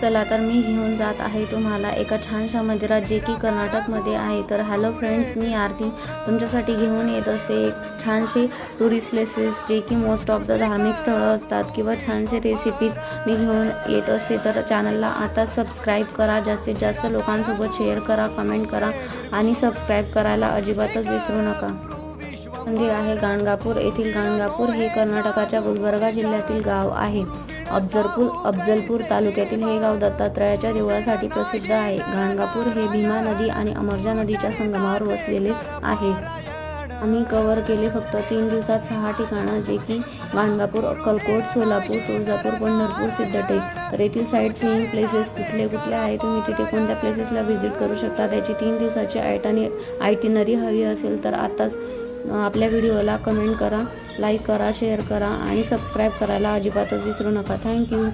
चला तर मी घेऊन जात आहे तुम्हाला एका छानशा मंदिरात जे की कर्नाटकमध्ये आहे. तर हॅलो फ्रेंड्स मी आरती तुमच्यासाठी घेऊन येत असते. एक छानशी टुरिस्ट प्लेसेस जे की मोस्ट ऑफ द धार्मिक स्थळं असतात किंवा छानसे रेसिपीज मी घेऊन येत असते. तर चॅनलला आता सबस्क्राईब करा. जास्तीत जास्त लोकांसोबत शेअर करा कमेंट करा आणि सबस्क्राईब करायला अजिबातच विसरू नका. मंदिर आहे गाणगापूर. येथील गाणगापूर हे कर्नाटकाच्या गुलबर्गा जिल्ह्यातील गाव आहे. अफजलपूर अफजलपूर तालुक्यातील हे गाव दत्तात्रयाच्या देवळासाठी प्रसिद्ध आहे. गाणगापूर हे भीमा नदी आणि अमरजा नदीच्या संगमावर वसलेले आहे. आम्ही कव्हर केले फक्त तीन दिवसात सहा ठिकाणं जे की गाणगापूर अक्कलकोट सोलापूर तुळजापूर पंढरपूर सिद्धटेक. तर येथील साईट सीईंग प्लेसेस कुठले कुठले आहे? तुम्ही तिथे कोणत्या प्लेसेसला व्हिजिट करू शकता? त्याची तीन दिवसाची आयटनी आयटिनरी हवी असेल तर आत्ताच आपल्या व्हिडिओला कमेंट करा. लाईक करा शेअर करा आणि सबस्क्राईब करायला अजिबातच विसरू नका. थँक्यू.